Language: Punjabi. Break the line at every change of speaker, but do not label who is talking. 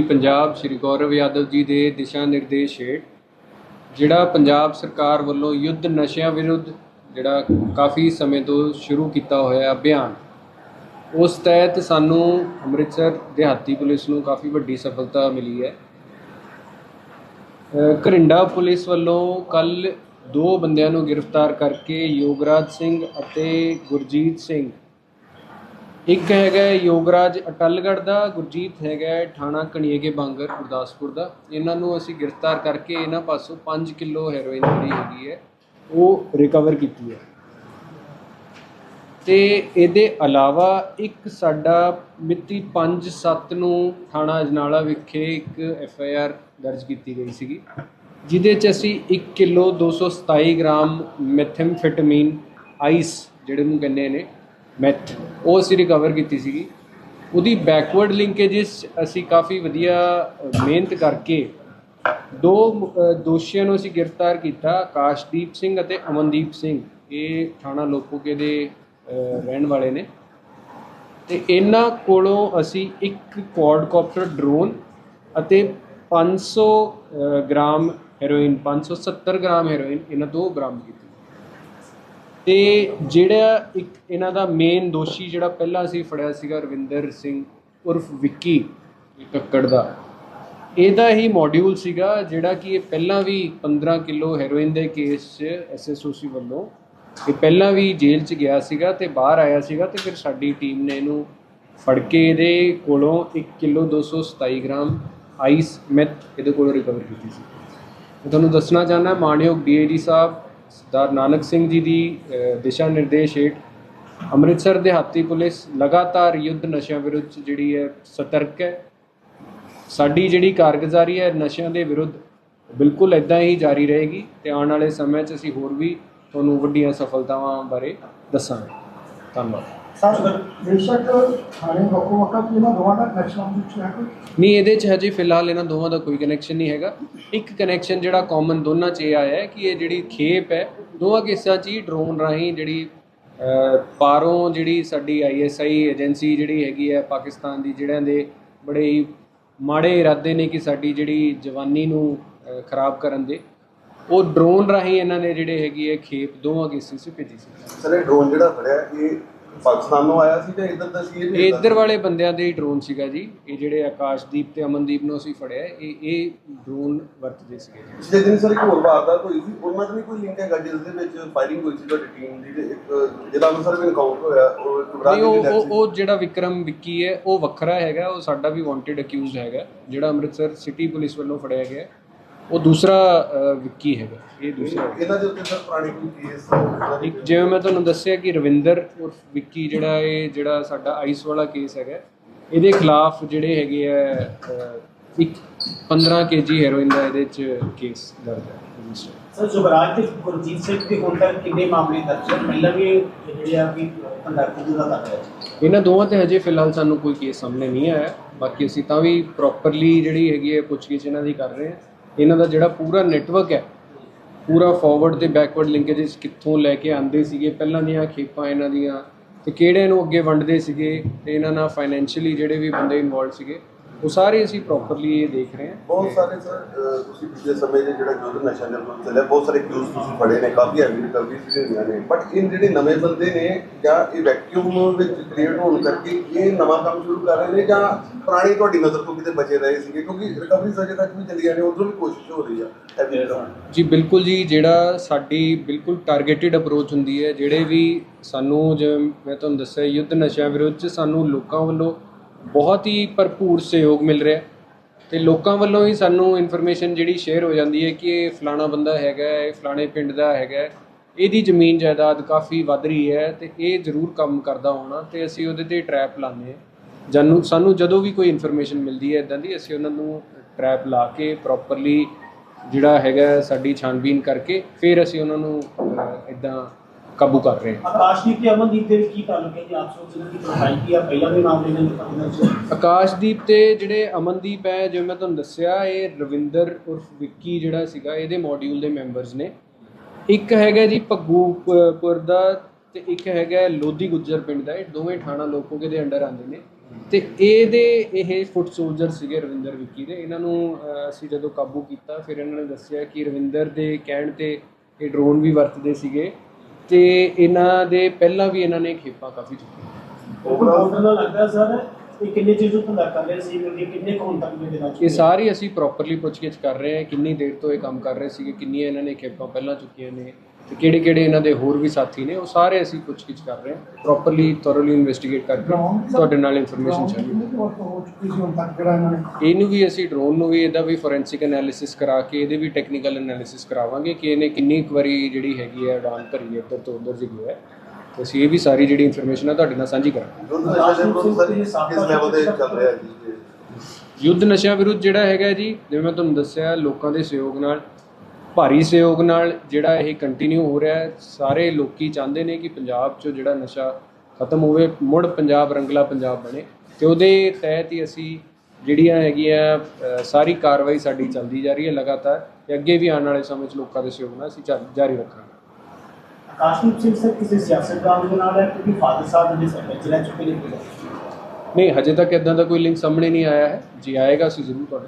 ਪੰਜਾਬ ਸ਼੍ਰੀ ਗੌਰਵ ਯਾਦਵ ਜੀ ਦੇ ਦਿਸ਼ਾ ਨਿਰਦੇਸ਼ ਹੇਠ ਜਿਹੜਾ ਪੰਜਾਬ ਸਰਕਾਰ ਵੱਲੋਂ ਯੁੱਧ ਨਸ਼ਿਆਂ ਵਿਰੁੱਧ ਜਿਹੜਾ ਕਾਫੀ ਸਮੇਂ ਤੋਂ ਸ਼ੁਰੂ ਕੀਤਾ ਹੋਇਆ ਅਭਿਆਨ ਉਸ ਤਹਿਤ ਸਾਨੂੰ ਅੰਮ੍ਰਿਤਸਰ ਦਿਹਾਤੀ ਪੁਲਿਸ ਨੂੰ ਕਾਫੀ ਵੱਡੀ ਸਫਲਤਾ ਮਿਲੀ ਹੈ। ਅ, ਘਰਿੰਡਾ ਪੁਲਿਸ ਵੱਲੋਂ ਕੱਲ ਦੋ ਬੰਦਿਆਂ ਨੂੰ ਗ੍ਰਿਫਤਾਰ ਕਰਕੇ ਯੋਗਰਾਜ ਸਿੰਘ ਅਤੇ ਗੁਰਜੀਤ ਸਿੰਘ ਇੱਕ ਹੈਗਾ ਯੋਗਰਾਜ ਅਟਲਗੜ੍ਹ ਦਾ, ਗੁਰਜੀਤ ਹੈਗਾ ਹੈ ਥਾਣਾ ਕਣੀਏਕੇ ਬਾਂਗਰ, ਗੁਰਦਾਸਪੁਰ ਦਾ। ਇਹਨਾਂ ਨੂੰ ਅਸੀਂ ਗ੍ਰਿਫਤਾਰ ਕਰਕੇ ਇਹਨਾਂ ਪਾਸੋਂ 5 ਕਿਲੋ ਹੈਰੋਇਨ ਜਿਹੜੀ ਹੈਗੀ ਹੈ, ਉਹ ਰਿਕਵਰ ਕੀਤੀ ਹੈ। ਤੇ ਇਹਦੇ ਇਲਾਵਾ ਇੱਕ ਸਾਡਾ ਮਿਤੀ 5/7 ਨੂੰ ਥਾਣਾ ਅਜਨਾਲਾ ਵਿਖੇ ਇੱਕ ਐਫ ਆਈ ਆਰ ਦਰਜ ਕੀਤੀ ਗਈ ਸੀਗੀ, ਜਿਹਦੇ ਚ ਅਸੀਂ 1 ਕਿਲੋ 227 ਗ੍ਰਾਮ ਮੈਥੈਮਫੈਟਾਮੀਨ ਆਈਸ ਜਿਹੜੇ ਨੂੰ ਕਹਿੰਦੇ ਨੇ ਮੈਥ ਉਹ ਅਸੀਂ ਰਿਕਵਰ ਕੀਤੀ ਸੀਗੀ। ਉਹਦੀ ਬੈਕਵਰਡ ਲਿੰਕੇजेस ਅਸੀਂ ਕਾਫੀ ਵਧੀਆ ਮਿਹਨਤ ਕਰਕੇ ਦੋ ਦੋਸ਼ੀਆਂ ਨੂੰ ਅਸੀਂ ਗ੍ਰਿਫਤਾਰ ਕੀਤਾ ਆਕਾਸ਼ਦੀਪ ਸਿੰਘ ਅਤੇ ਅਮਨਦੀਪ ਸਿੰਘ। ਇਹ ਥਾਣਾ ਲੋਪੋਕੇ ਦੇ ਰਹਿਣ ਵਾਲੇ ਨੇ। ਤੇ ਇਹਨਾਂ ਕੋਲੋਂ ਅਸੀਂ ਇੱਕ ਕੁਆਡਕਾਪਟਰ ਡਰੋਨ ਅਤੇ 500 ਅ, ਗ੍ਰਾਮ ਹੈਰੋਇਨ 570 ਗ੍ਰਾਮ ਹੈਰੋਇਨ ਇਹਨਾਂ ਤੋਂ ਬਰਾਮਦ ਕੀਤੀ ਤੇ ਜਿਹੜਾ ਇੱਕ ਇਹਨਾਂ ਦਾ ਮੇਨ ਦੋਸ਼ੀ ਜਿਹੜਾ ਪਹਿਲਾਂ ਅਸੀਂ ਫੜਿਆ ਸੀਗਾ ਰਵਿੰਦਰ ਸਿੰਘ ਉਰਫ ਵਿੱਕੀ ਕੱਕੜ ਦਾ, ਇਹਦਾ ਹੀ ਮੋਡਿਊਲ ਸੀਗਾ ਜਿਹੜਾ ਕਿ ਇਹ ਪਹਿਲਾਂ ਵੀ 15 ਕਿਲੋ ਹੈਰੋਇਨ ਦੇ ਕੇਸ 'ਚ ਐਸਐਸਓਸੀ ਵੱਲੋਂ, ਇਹ ਪਹਿਲਾਂ ਵੀ ਜੇਲ੍ਹ 'ਚ ਗਿਆ ਸੀਗਾ ਤੇ ਬਾਹਰ ਆਇਆ ਸੀਗਾ ਤੇ ਫਿਰ ਸਾਡੀ ਟੀਮ ਨੇ ਇਹਨੂੰ ਫੜ ਕੇ ਇਹਦੇ ਕੋਲੋਂ 1 ਕਿਲੋ 227 ਗ੍ਰਾਮ ਆਈਸ ਮੈਥ ਇਹਦੇ ਕੋਲੋਂ ਰਿਕਵਰ ਕੀਤੀ ਸੀ। ਮੈਂ ਤੁਹਾਨੂੰ ਦੱਸਣਾ ਚਾਹੁੰਦਾ ਮਾਨਯੋਗ ਡੀਏਜੀ ਸਾਹਿਬ ਸਰਦਾਰ ਨਾਨਕ ਸਿੰਘ ਜੀ ਦੀ ਦਿਸ਼ਾ ਨਿਰਦੇਸ਼ ਹੇਠ ਅੰਮ੍ਰਿਤਸਰ ਦਿਹਾਤੀ ਪੁਲਿਸ ਲਗਾਤਾਰ ਯੁੱਧ ਨਸ਼ਿਆਂ ਵਿਰੁੱਧ 'ਚ ਜਿਹੜੀ ਹੈ ਸਤਰਕ ਹੈ। ਸਾਡੀ ਜਿਹੜੀ ਕਾਰਗੁਜ਼ਾਰੀ ਹੈ, ਨਸ਼ਿਆਂ ਦੇ ਵਿਰੁੱਧ ਬਿਲਕੁਲ ਇਦਾਂ ਹੀ ਜਾਰੀ ਰਹੇਗੀ ਤੇ ਆਉਣ ਵਾਲੇ ਸਮੇਂ 'ਚ ਅਸੀਂ ਹੋਰ ਵੀ ਤੁਹਾਨੂੰ ਵੱਡੀਆਂ ਸਫਲਤਾਵਾਂ ਬਾਰੇ ਦੱਸਾਂਗੇ। ਧੰਨਵਾਦ।
ਸਰ ਬੇਸ਼ੱਕ ਥਾਣੇ ਵੱਖੋ ਵੱਖ ਇਹਨਾਂ ਦੋਵਾਂ ਦਾ ਕਨੈਕਸ਼ਨ ਵਿੱਚ ਹੈ ਕੋਈ?
ਨਹੀਂ ਇਹਦੇ 'ਚ ਹਜੇ ਫਿਲਹਾਲ ਇਹਨਾਂ ਦੋਵਾਂ ਦਾ ਕੋਈ ਕਨੈਕਸ਼ਨ ਨਹੀਂ ਹੈਗਾ। ਇੱਕ ਕਨੈਕਸ਼ਨ ਜਿਹੜਾ ਕਾਮਨ ਦੋਨਾਂ 'ਚ ਇਹ ਆਇਆ ਹੈ ਕਿ ਇਹ ਜਿਹੜੀ ਖੇਪ ਹੈ ਦੋਵਾਂ ਕੇਸਾਂ 'ਚ ਹੀ ਡਰੋਨ ਰਾਹੀਂ ਜਿਹੜੀ ਅ, ਪਾਰੋਂ ਜਿਹੜੀ ਸਾਡੀ ਆਈਐਸਆਈ ਏਜੰਸੀ ਜਿਹੜੀ ਹੈਗੀ ਹੈ ਪਾਕਿਸਤਾਨ ਦੀ ਜਿਹੜਿਆਂ ਦੇ ਬੜੇ ਹੀ ਮਾੜੇ ਇਰਾਦੇ ਨੇ ਕਿ ਸਾਡੀ ਜਿਹੜੀ ਜਵਾਨੀ ਨੂੰ ਖਰਾਬ ਕਰਨ ਦੇ। ਉਹ ਡਰੋਨ ਰਾਹੀਂ ਇਹਨਾਂ ਨੇ ਜਿਹੜੇ ਹੈਗੀ ਹੈ ਖੇਪ ਦੋਵਾਂ ਕੇਸਾਂ 'ਚ ਭੇਜੀ ਸੀ।
ਸਰ ਇਹ ਡਰੋਨ ਜਿਹੜਾ ਫੜਿਆ ਇਹ ਪਾਕਿਸਤਾਨੋਂ ਆਇਆ ਸੀ ਜਾਂ ਇੱਧਰ ਦਾ ਸੀ
ਇਹ ਇੱਧਰ ਵਾਲੇ ਬੰਦਿਆਂ ਦੇ ਹੀ ਡਰੋਨ ਸੀਗਾ ਜੀ। ਇਹ ਜਿਹੜੇ ਆਕਾਸ਼ਦੀਪ ਤੇ ਅਮਨਦੀਪ ਨੂੰ ਅਸੀਂ ਫੜਿਆ ਇਹ ਇਹ ਡਰੋਨ ਵਰਤਦੇ ਸੀਗੇ ਜੀ।
ਪਿਛਲੇ ਦਿਨ ਸਰ ਇੱਕ ਹੋਰ ਵਾਰਦਾਤ ਹੋਈ ਸੀ। ਉਹਨਾਂ 'ਚ ਵੀ ਕੋਈ ਲਿੰਕ ਹੈਗਾ ਜਿਸ ਦੇ ਵਿੱਚ ਫਾਇਰਿੰਗ ਹੋਈ ਸੀ ਤੁਹਾਡੀ ਟੀਮ ਦੀ ਤੇ ਇੱਕ ਜਿਹੜਾ ਅੰਮ੍ਰਿਤਸਰ ਵਿੱਚ ਇਨਕਾਊਂਟਰ ਹੋਇਆ ਉਹ ਟੁਕੜਾ
ਨਹੀਂ ਉਹ ਉਹ ਜਿਹੜਾ ਵਿਕਰਮ ਵਿੱਕੀ ਹੈ ਉਹ ਵੱਖਰਾ ਹੈਗਾ ਉਹ ਸਾਡਾ ਵੀ ਵਾਂਟਡ ਅਕਿਊਜ਼ ਹੈਗਾ ਜਿਹੜਾ ਅੰਮ੍ਰਿਤਸਰ ਸਿਟੀ ਪੁਲਿਸ ਵੱਲੋਂ ਫੜਿਆ ਗਿਆ। ਉਹ ਦੂਸਰਾ ਵਿੱਕੀ ਹੈਗਾ। ਇਹ ਦੂਸਰਾ। ਹੈਗਾ।
ਇਹਨਾਂ ਦੇ ਉੱਤੇ ਸਰ ਪੁਰਾਣੇ ਕੋਈ ਕੇਸ
ਇੱਕ ਜਿਵੇਂ ਮੈਂ ਤੁਹਾਨੂੰ ਦੱਸਿਆ ਕਿ ਰਵਿੰਦਰ ਉਰਫ ਵਿੱਕੀ ਜਿਹੜਾ ਇਹ ਜਿਹੜਾ ਸਾਡਾ ਆਈਸ ਵਾਲਾ ਕੇਸ ਹੈਗਾ ਇਹਦੇ ਖਿਲਾਫ ਜਿਹੜੇ ਹੈਗੇ ਆ ਇੱਕ 15 ਕੇਜੀ ਹੈਰੋਇਨ ਦਾ ਇਹਦੇ ਚ ਕੇਸ ਦਰਜ ਹੈ।
ਸਰ ਜੁਗਰਾਜ ਤੇ ਗੁਰਜੀਤ ਸਿੰਘ ਦੇ ਹੁਣ ਤੱਕ ਕਿੰਨੇ ਮਾਮਲੇ ਦਰਜ ਹਨ? ਪਹਿਲਾਂ ਵੀ ਇਹ ਜਿਹੜੇ ਆ ਵੀ ਕੰਡਕਟਰ ਦਾ ਕਰ ਰਿਹਾ
ਇਹਨਾਂ ਦੋਵਾਂ ਤੇ ਹਜੇ ਫਿਲਹਾਲ ਸਾਨੂੰ ਕੋਈ ਕੇਸ ਸਾਹਮਣੇ ਨਹੀਂ ਆਇਆ। ਬਾਕੀ ਅਸੀਂ ਤਾਂ ਵੀ ਪ੍ਰੋਪਰਲੀ ਜਿਹੜੀ ਹੈਗੀ ਹੈ ਪੁੱਛਗਿੱਛ ਇਹਨਾਂ ਦੀ ਕਰ ਰਹੇ ਹਾਂ। ਇਹਨਾਂ ਦਾ ਜਿਹੜਾ ਪੂਰਾ ਨੈਟਵਰਕ ਹੈ, ਪੂਰਾ ਫਾਰਵਰਡ ਤੇ ਬੈਕਵਰਡ ਲਿੰਕੇजेस ਕਿੱਥੋਂ ਲੈ ਕੇ ਆਂਦੇ ਸੀਗੇ, ਪਹਿਲਾਂ ਦੀਆਂ ਖੇਪਾਂ ਇਹਨਾਂ ਦੀਆਂ ਤੇ ਕਿਹੜੇ ਨੂੰ ਅੱਗੇ ਵੰਡਦੇ ਸੀਗੇ ਤੇ ਇਹਨਾਂ ਨਾਲ ਫਾਈਨੈਂਸ਼ੀਅਲੀ ਜਿਹੜੇ ਵੀ ਬੰਦੇ ਇਨਵੋਲਡ ਸੀਗੇ ਉਹ ਸਾਰੇ ਅਸੀਂ ਪ੍ਰੋਪਰਲੀ ਇਹ ਦੇਖ ਰਹੇ ਹਾਂ।
ਬਹੁਤ ਸਾਰੇ ਸਰ ਤੁਸੀਂ ਪਿਛਲੇ ਸਮੇਂ ਦੇ ਜਿਹੜਾ ਯੁੱਧ ਨਸ਼ਾ ਵਿਰੁੱਧ ਚੱਲਿਆ ਬਹੁਤ ਸਾਰੇ ਕਿਊਜ਼ ਤੁਸੀਂ ਫੜੇ ਨੇ ਕਾਫੀ ਹੈਵੀ ਰਿਕਵਰੀ ਵੀ ਹੋਈਆਂ ਨੇ। ਬਟ ਇਹ ਜਿਹੜੇ ਨਵੇਂ ਬੰਦੇ ਨੇ ਜਾਂ ਇਹ ਵੈਕਿਊਮ ਵਿੱਚ ਕ੍ਰੀਏਟ ਹੋਣ ਕਰਕੇ ਇਹ ਨਵਾਂ ਕੰਮ ਸ਼ੁਰੂ ਕਰ ਰਹੇ ਨੇ ਜਾਂ ਪੁਰਾਣੀ ਤੁਹਾਡੀ ਨਜ਼ਰ ਤੋਂ ਕਿਤੇ ਬਚੇ ਰਹੇ ਸੀਗੇ? ਕਿਉਂਕਿ ਰਿਕਵਰੀ ਅਜੇ ਤੱਕ ਵੀ ਚੱਲੀਆਂ ਨੇ ਉਧਰੋਂ ਵੀ ਕੋਸ਼ਿਸ਼ ਹੋ ਰਹੀ ਆ
ਜੀ ਬਿਲਕੁਲ ਜੀ ਜਿਹੜਾ ਸਾਡੀ ਬਿਲਕੁਲ ਟਾਰਗੇਟਿਡ ਅਪਰੋਚ ਹੁੰਦੀ ਹੈ ਜਿਹੜੇ ਵੀ ਸਾਨੂੰ ਜਿਵੇਂ ਮੈਂ ਤੁਹਾਨੂੰ ਦੱਸਿਆ ਯੁੱਧ ਨਸ਼ਿਆਂ ਵਿਰੁੱਧ ਸਾਨੂੰ ਲੋਕਾਂ ਵੱਲੋਂ ਬਹੁਤ ਹੀ ਭਰਪੂਰ ਸਹਿਯੋਗ ਮਿਲ ਰਿਹਾ ਹੈ। ਤੇ ਲੋਕਾਂ ਵੱਲੋਂ ਹੀ ਸਾਨੂੰ ਇਨਫੋਰਮੇਸ਼ਨ ਜਿਹੜੀ ਸ਼ੇਅਰ ਹੋ ਜਾਂਦੀ ਹੈ ਕਿ ਇਹ ਫਲਾਣਾ ਬੰਦਾ ਹੈਗਾ ਇਹ ਫਲਾਣੇ ਪਿੰਡ ਦਾ ਹੈਗਾ ਇਹਦੀ ਜ਼ਮੀਨ ਜਾਇਦਾਦ ਕਾਫੀ ਵੱਧ ਰਹੀ ਹੈ ਤੇ ਇਹ ਜ਼ਰੂਰ ਕੰਮ ਕਰਦਾ ਹੋਣਾ ਤੇ ਅਸੀਂ ਉਹਦੇ ਤੇ ਟਰੈਪ ਲਾਉਂਦੇ ਹਾਂ। ਜਾਨੂੰ, ਸਾਨੂੰ ਜਦੋਂ ਵੀ ਕੋਈ ਇਨਫੋਰਮੇਸ਼ਨ ਮਿਲਦੀ ਹੈ ਇਦਾਂ ਦੀ ਅਸੀਂ ਉਹਨਾਂ ਨੂੰ ਟਰੈਪ ਲਾ ਕੇ ਪ੍ਰੋਪਰਲੀ ਜਿਹੜਾ ਹੈਗਾ ਸਾਡੀ ਛਾਣਬੀਨ ਕਰਕੇ ਫਿਰ ਅਸੀਂ ਉਹਨਾਂ ਨੂੰ ਇਦਾਂ ਕਾਬੂ ਕਰ ਰਹੇ ਹਾਂ।
ਆਕਾਸ਼ਦੀਪ ਤੇ ਅਮਨਦੀਪ ਦੇ ਵਿੱਚ ਕੀ ਤਾਲੁਕ ਹੈ ਜੀ? ਆਪਸ ਵਿੱਚ ਇਹਨਾਂ ਦੀ ਪ੍ਰੋਫਾਈਲ ਕੀ ਆ ਪਹਿਲਾਂ ਵੀ ਮਾਮਲੇ ਨੇ ਉਹਨਾਂ ਚ
ਆਕਾਸ਼ਦੀਪ ਤੇ ਜਿਹੜੇ ਅਮਨਦੀਪ ਹੈ ਜਿਵੇਂ ਮੈਂ ਤੁਹਾਨੂੰ ਦੱਸਿਆ ਇਹ ਰਵਿੰਦਰ ਉਰਫ ਵਿੱਕੀ ਜਿਹੜਾ ਸੀਗਾ ਇਹਦੇ ਮੋਡਿਊਲ ਦੇ ਮੈਂਬਰਸ ਨੇ। ਇੱਕ ਹੈਗਾ ਜੀ ਭੱਗੂਪੁਰ ਦਾ ਤੇ ਇੱਕ ਹੈਗਾ ਲੋਧੀ ਗੁੱਜਰ ਪਿੰਡ ਦਾ। ਇਹ ਦੋਵੇਂ ਥਾਣਾ ਲੋਕੋਕੇ ਦੇ ਅੰਡਰ ਆਉਂਦੇ ਨੇ। ਤੇ ਇਹਦੇ ਇਹ ਫੁੱਟ ਸੋਲਜਰ ਸੀਗੇ ਰਵਿੰਦਰ ਵਿੱਕੀ ਦੇ। ਇਹਨਾਂ ਨੂੰ ਅਸੀਂ ਜਦੋਂ ਕਾਬੂ ਕੀਤਾ ਫਿਰ ਇਹਨਾਂ ਨੇ ਦੱਸਿਆ ਕਿ ਰਵਿੰਦਰ ਦੇ ਕਹਿਣ ਤੇ ਇਹ ਡਰੋਨ ਵੀ ਵਰਤਦੇ ਸੀਗੇ। ਤੇ ਇਹਨਾਂ ਦੇ ਪਹਿਲਾਂ ਵੀ ਇਹਨਾਂ ਨੇ ਖੇਪਾਂ ਕਾਫੀ ਚੁੱਕੀਆਂ।
ਓਵਰਆਲ ਦਾ ਲੱਗਦਾ ਸਰ ਇਹ ਕਿੰਨੇ ਤੋਂ ਕਰ ਰਹੇ ਸੀ ਕਿੰਨੇ ਕੁ ਹੁਣ ਤੱਕ ਦੇ ਦਿਨਾਂ
ਇਹ ਸਾਰੀ ਅਸੀਂ ਪ੍ਰੋਪਰਲੀ ਪੁੱਛਗਿੱਛ ਕਰ ਰਹੇ ਹਾਂ ਕਿੰਨੀ ਦੇਰ ਤੋਂ ਇਹ ਕੰਮ ਕਰ ਰਹੇ ਸੀਗੇ ਕਿੰਨੀਆਂ ਇਹਨਾਂ ਨੇ ਖੇਪਾਂ ਪਹਿਲਾਂ ਚੁੱਕੀਆਂ ਨੇ ਤੇ ਕਿਹੜੇ ਕਿਹੜੇ ਇਹਨਾਂ ਦੇ ਹੋਰ ਵੀ ਸਾਥੀ ਨੇ, ਉਹ ਸਾਰੇ ਅਸੀਂ ਪੁੱਛਗਿੱਛ ਕਰ ਰਹੇ ਹਾਂ। ਪ੍ਰੋਪਰਲੀ ਥੋਰਲੀ ਇਨਵੈਸਟੀਗੇਟ ਕਰਕੇ ਤੁਹਾਡੇ ਨਾਲ ਇਨਫੋਰਮੇਸ਼ਨ ਸ਼ੇਅਰ
ਇਹਨੂੰ
ਵੀ ਅਸੀਂ ਡਰੋਨ ਨੂੰ ਵੀ, ਇਹਦਾ ਵੀ ਫੋਰੈਂਸਿਕ ਐਨਾਲਿਸਿਸ ਕਰਾ ਕੇ, ਇਹਦੇ ਵੀ ਟੈਕਨੀਕਲ ਐਨਾਲਿਸਿਸ ਕਰਾਵਾਂਗੇ ਕਿ ਇਹਨੇ ਕਿੰਨੀ ਕੁ ਵਾਰੀ ਜਿਹੜੀ ਹੈਗੀ ਹੈ ਉਡਾਨ ਭਰੀ ਹੈ, ਇੱਧਰ ਤੋਂ ਉੱਧਰ ਜੀ ਗਿਆ ਤੇ ਅਸੀਂ ਇਹ ਵੀ ਸਾਰੀ ਜਿਹੜੀ ਇਨਫੋਰਮੇਸ਼ਨ ਹੈ ਤੁਹਾਡੇ ਨਾਲ ਸਾਂਝੀ ਕਰਾਂਗੇ।
ਯੁੱਧ
ਨਸ਼ਿਆਂ ਵਿਰੁੱਧ ਜਿਹੜਾ ਹੈਗਾ ਜੀ, ਜਿਵੇਂ ਮੈਂ ਤੁਹਾਨੂੰ ਦੱਸਿਆ, ਲੋਕਾਂ ਦੇ ਸਹਿਯੋਗ ਨਾਲ ਭਾਰੀ ਸਹਿਯੋਗ ਨਾਲ ਜਿਹੜਾ ਇਹ ਕੰਟੀਨਿਊ ਹੋ ਰਿਹਾ ਹੈ ਸਾਰੇ ਲੋਕੀ ਚਾਹੁੰਦੇ ਨੇ ਕਿ ਪੰਜਾਬ 'ਚੋਂ ਜਿਹੜਾ ਨਸ਼ਾ ਖਤਮ ਹੋਵੇ ਮੁੜ ਪੰਜਾਬ ਰੰਗਲਾ ਪੰਜਾਬ ਬਣੇ ਤੇ ਉਹਦੇ ਤਹਿਤ ਹੀ ਅਸੀਂ ਜਿਹੜੀਆਂ ਹੈਗੀਆਂ ਸਾਰੀ ਕਾਰਵਾਈ ਸਾਡੀ ਚੱਲਦੀ ਜਾ ਰਹੀ ਹੈ ਲਗਾਤਾਰ ਤੇ ਅੱਗੇ ਵੀ ਆਉਣ ਵਾਲੇ ਸਮੇਂ 'ਚ ਲੋਕਾਂ ਦੇ ਸਹਿਯੋਗ ਨਾਲ ਅਸੀਂ ਜਾਰੀ ਰੱਖਾਂਗੇ।
ਆਕਾਸ਼ਦੀਪ ਸਿੰਘ ਸਰ ਕਿਸੇ ਸਿਆਸਤਦਾਨ ਦੇ ਨਾਲ ਹੈ? ਕਿਉਂਕਿ ਫਾਦਰ ਸਾਹਿਬ ਜਿਹੜੇ ਸਰਪੰਚ ਰਹਿ ਚੁੱਕੇ ਨੇ।
ਨਹੀਂ ਹਜੇ ਤੱਕ ਇਦਾਂ ਦਾ ਕੋਈ ਲਿੰਕ ਸਾਹਮਣੇ ਨਹੀਂ ਆਇਆ ਹੈ। ਜੀ ਆਏਗਾ ਅਸੀਂ ਜ਼ਰੂਰ ਤੁਹਾਡੇ